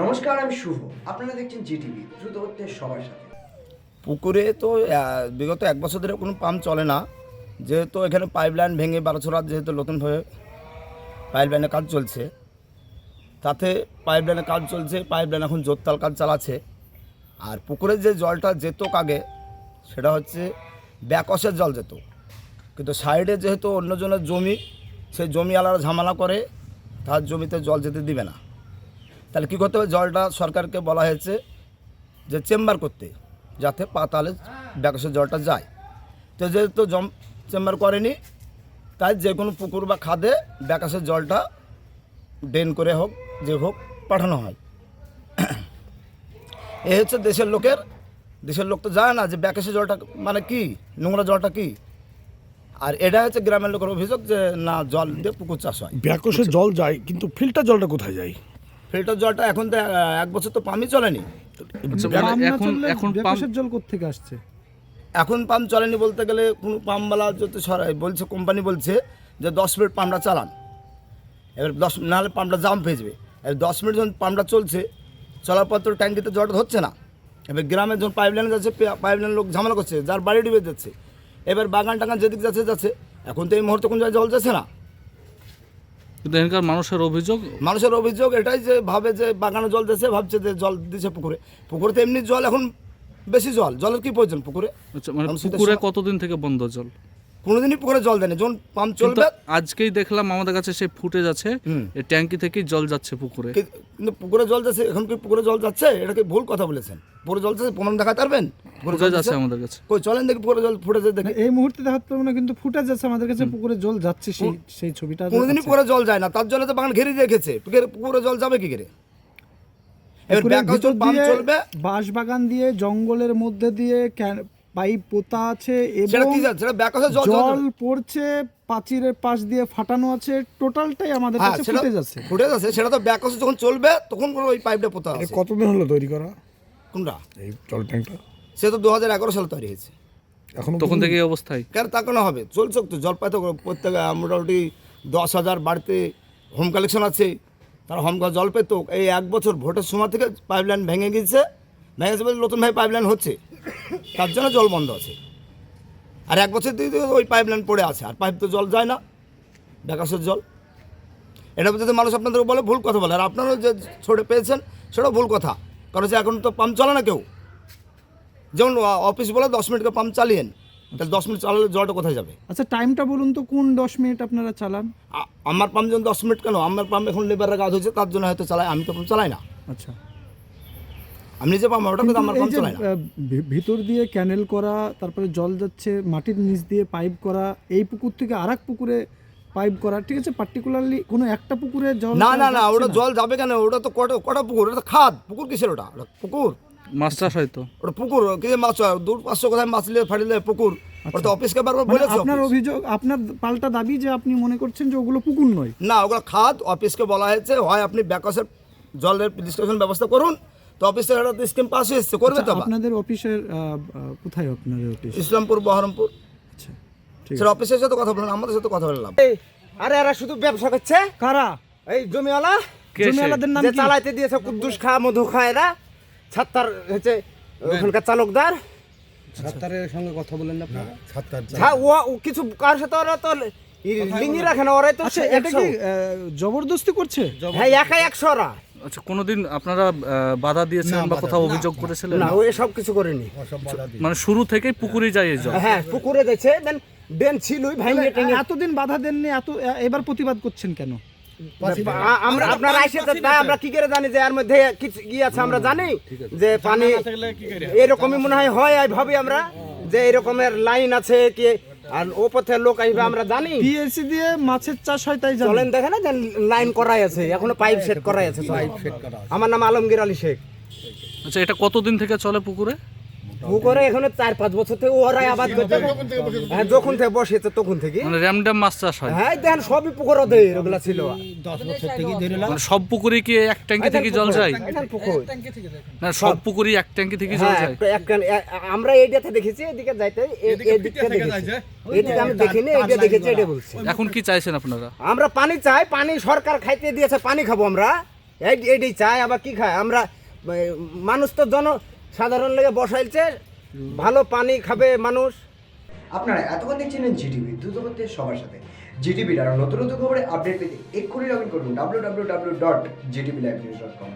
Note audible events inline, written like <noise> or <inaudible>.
নমস্কার, আমি শুভ। আপনারা দেখছেন জিটিভি, দ্রুত হচ্ছে সবার সাথে। পুকুরে তো বিগত এক বছর ধরে কোনো পাম্প চলে না। যেহেতু এখানে পাইপলাইন ভেঙে বারোছড়া যেহেতু নতুনভাবে পাইপলাইনের কাজ চলছে। তাতে পাইপলাইনের কাজ চলছে পাইপলাইন এখন জোরতাল কাজ চালাচ্ছে। আর পুকুরের যে জলটা যেত আগে সেটা হচ্ছে ব্যাকসের জল যেত। কিন্তু সাইডে যেহেতু অন্যজনের জমি সেই জমি আলাদা ঝামেলা করে, তার জমিতে জল যেতে দিবে না। তাহলে কী করতে হবে? জলটা সরকারকে বলা হয়েছে যে চেম্বার করতে যাতে পাতালে ব্যাকসের জলটা যায়। তো যেহেতু জম চেম্বার করেনি তাই যে কোনো পুকুর বা খাদে ব্যাকাশের জলটা ড্রেন করে হোক যে হোক পাঠানো হয়। <coughs> এ হচ্ছে দেশের লোকের দেশের লোক তো জানে না যে ব্যাকাশের জলটা মানে কি নোংরা জলটা কি। আর এটা হচ্ছে গ্রামের লোকের অভিযোগ যে না জল দিয়ে পুকুর চাষ হয়। ব্যাকসে জল যায় কিন্তু ফিল্টার জলটা কোথায় যায়? ফিল্টার জলটা এখন তো এক বছর তো পাম্পই চলেনি। আচ্ছা, এখন এখন পাম্প জল থেকে আসছে? এখন পাম্প চলেনি বলতে গেলে কোনো পাম্পওয়ালা যদি সরাই বলছে কোম্পানি বলছে যে দশ মিনিট পাম্পটা চালান। এবার দশ নাহলে পাম্পটা জাম হয়ে যাবে। এবার দশ মিনিট যখন পাম্পটা চলছে চলার পর তো ট্যাঙ্কিতে জলটা হচ্ছে না। এবার গ্রামে যখন পাইপ লাইনে যাচ্ছে পাইপ লাইন লোক ঝামেলা করছে যার বাড়ি ডুবে যাচ্ছে। এবার বাগান টাগান যেদিকে যাচ্ছে যাচ্ছে। এখন তো এই মুহূর্তে কোনো জায়গায় জল যাচ্ছে না। কিন্তু এখানকার মানুষের অভিযোগ মানুষের অভিযোগ এটাই যে ভাবে যে বাগানে জল দিচ্ছে ভাবছে যে জল দিচ্ছে পুকুরে। পুকুরে তো এমনি জল এখন বেশি জল। জলের কি প্রয়োজন পুকুরে? আচ্ছা, মানে পুকুরে কতদিন থেকে বন্ধ জল? কোনোদিনই পুকুরে জল দেয়নি। যখন পাম্প চলবে আজকেই দেখলাম আমাদের কাছে সেই ফুটেজ আছে। ট্যাঙ্কি থেকেই জল যাচ্ছে পুকুরে। কিন্তু পুকুরে জল যাচ্ছে এখন কি পুকুরে জল যাচ্ছে? এটা কি ভুল কথা বলেছেন? পুকুরে জল যাচ্ছে প্রমাণ দেখাতে পারবেন? পুকুরে জল যাচ্ছে? আমাদের কাছে। কই চলেন দেখি পুকুরে জল ফুটে দেখি। এই মুহূর্তে দেখাতে পারব না কিন্তু ফুটেজ আছে আমাদের কাছে পুকুরে জল যাচ্ছে সেই সেই ছবিটা কোনোদিনই। পুকুরে জল যায় না তার জন্য তো বাগান ঘিরে রেখেছে। পুকুরে পুকুরে জল যাবে কি করে? এবার পাম্প চলবে। বাঁশ বাগান দিয়ে জঙ্গলের মধ্যে দিয়ে ক্যান- পাইপ পোতা আছে এবং কি সেটা ব্যাকআপে জল পড়ছে পাঁচিরের পাশ দিয়ে ফাটানো আছে টোটালটাই আমাদের হ্যাঁ কাছে সেটা ফুটেজ আছে। ফুটে যাচ্ছে সেটা তো ব্যাকআপ যখন চলবে তখন কোনো ওই পাইপটা পোতা আছে। কতদিন হলো তৈরি করা? কোনটা? এই জল ট্যাঙ্কটা সে তো দু হাজার এগারো সালে তৈরি হয়েছে। এখন তখন থেকে এই অবস্থায়? কেন তা কেন হবে? চলছে তো জলপাই তো প্রত্যেক মোটামুটি দশ হাজার বাড়িতে হোম কালেকশন আছে। তারা হোম জল পেত। এই এক বছর ভোটের সময় থেকে পাইপলাইন ভেঙে গিয়েছে। ভেঙে গেছে বলে নতুনভাবে পাইপলাইন হচ্ছে। তার জন্য জল বন্ধ আছে। আর এক বছর দিয়ে ওই পাইপলাইন পড়ে আছে আর পাইপ তো জল যায় না ব্যাকাশের জল। এটা যদি মানুষ আপনাদের বলে ভুল কথা বলে। আর আপনারাও যে ছোটে পেয়েছেন সেটাও ভুল কথা। কারণ যে এখন তো পাম্প চলে না কেউ। যেমন অফিস বলে দশ মিনিটকে পাম্প চালিয়েন তাহলে দশ মিনিট চালালে জলটা কোথায় যাবে? আচ্ছা টাইমটা বলুন তো কোন দশ মিনিট আপনারা চালান? আমার পাম্প যখন দশ মিনিট কেন? আমার পাম্প এখন লেবারের কাজ হয়েছে তার জন্য হয়তো চালাই আমি তো পাম্প চালাই না। আচ্ছা। আমি নিজে পাম্প ওটা কিন্তু আমার পাম্প যে না। ভিতর দিয়ে ক্যানেল করা তারপরে জল যাচ্ছে মাটির নিচ দিয়ে পাইপ করা এই পুকুর থেকে আরেক পুকুরে পাইপ করা ঠিক আছে? পার্টিকুলারলি কোনো একটা পুকুরে জল না না না ওটা জল যাবে কেন? ওটা তো কটা কটা পুকুর? ওটা তো খাদ। পুকুর কিসের ওটা? ওটা পুকুর? মাছ চাষ হয়তো ওটা পুকুর কি মাছ হয়? দূর পাঁচশো কোথায় মাছ নিয়ে ফাটিলে পুকুর? ওটা তো অফিসকে বারবার মানে বলেছে আপনার অভিযোগ আপনার পাল্টা দাবি যে আপনি মনে করছেন যে ওগুলো পুকুর নয়? না ওগুলো খাদ অফিসকে বলা হয়েছে। হয় আপনি ব্যাকসের জলের ডিস্ট্রিবিউশন ব্যবস্থা করুন। তো অফিস থেকে একটা স্কিম পাস হয়েছে করবে তো আচ্ছা, আপনাদের অফিসের কোথায় আপনাদের অফিস ইসলামপুর বহরমপুর। আচ্ছা ঠিক সেটা অফিসের সাথে কথা বলেন আমাদের সাথে কথা বললাম। আরে এরা শুধু ব্যবসা করছে? কারা? এই জমিওয়ালা? জমিওয়ালাদের নাম কি? চালাইতে দিয়েছে কুদ্দুস খা মধু খা এরা। ছাত্তার হচ্ছে ওখানকার চালকদার। হ্যাঁ ও কিছু কার সাথে ওরা তো লিঙ্গি রাখে না ওরাই তো আচ্ছা এটা কি জবরদস্তি করছে? হ্যাঁ একা একশো ওরা। আচ্ছা কোনোদিন আপনারা বাধা দিয়েছেন বা কোথাও অভিযোগ করেছিলেন? না ও এসব কিছু করেনি। মানে শুরু থেকেই পুকুরে যায় এই জল? হ্যাঁ পুকুরে যাচ্ছে দেন ডেন ছিলই ভাঙে টেঙে এতদিন বাধা দেননি এত এবার প্রতিবাদ করছেন কেন? আমরা আপনারা আইসে তাই আমরা কি করে জানি যে এর মধ্যে কিছু কি আছে আমরা জানি যে পানি এরকমই মনে হয় হয় ভাবি আমরা যে এরকমের লাইন আছে কি আর ও পথে লোক আসবে আমরা জানি। পিএসসি দিয়ে মাছের চাষ হয় তাই জানেন চলেন দেখে না যে লাইন করাই আছে এখনও পাইপ সেট করাই আছে পাইপ সেট করা আমার নাম আলমগীর আলী শেখ। আচ্ছা এটা কতদিন থেকে চলে পুকুরে? পুকুরে এখানে চার পাঁচ বছর থেকে ওরাই আবাদ করতে হ্যাঁ যখন থেকে বসেছে তখন থেকে। মানে র্যামড্যাম মাছ চাষ হয়। হ্যাঁ দেখেন সবই পুকুর ওদের ওগুলা ছিল। মানে সব পুকুরে কি এক ট্যাঙ্কি থেকে জল যায়? পুকুর। না সব পুকুরই এক ট্যাঙ্কি থেকে জল হ্যাঁ যায়। আমরা দেখেছি এদিকে যাইতে এদিকে দেখেছি। এদিকে আমি দেখিনি এদিকে দেখেছি এটা বলছি। এখন কি চাইছেন আপনারা? আমরা পানি চাই পানি সরকার খাইতে দিয়েছে পানি খাব আমরা। এই এইটাই চাই আবার কি খায়? আমরা মানুষ তো জন সাধারণ লেগে বসাইছে, ভালো পানি খাবে মানুষ। আপনারা এতক্ষণ দেখছিলেন জিটিভি দ্রুত সবার সাথে। জিটিভির আরও নতুন নতুন খবরে আপডেট পেতে এক্ষুনি লগ ইন করুন W W W dot GTV live news dot com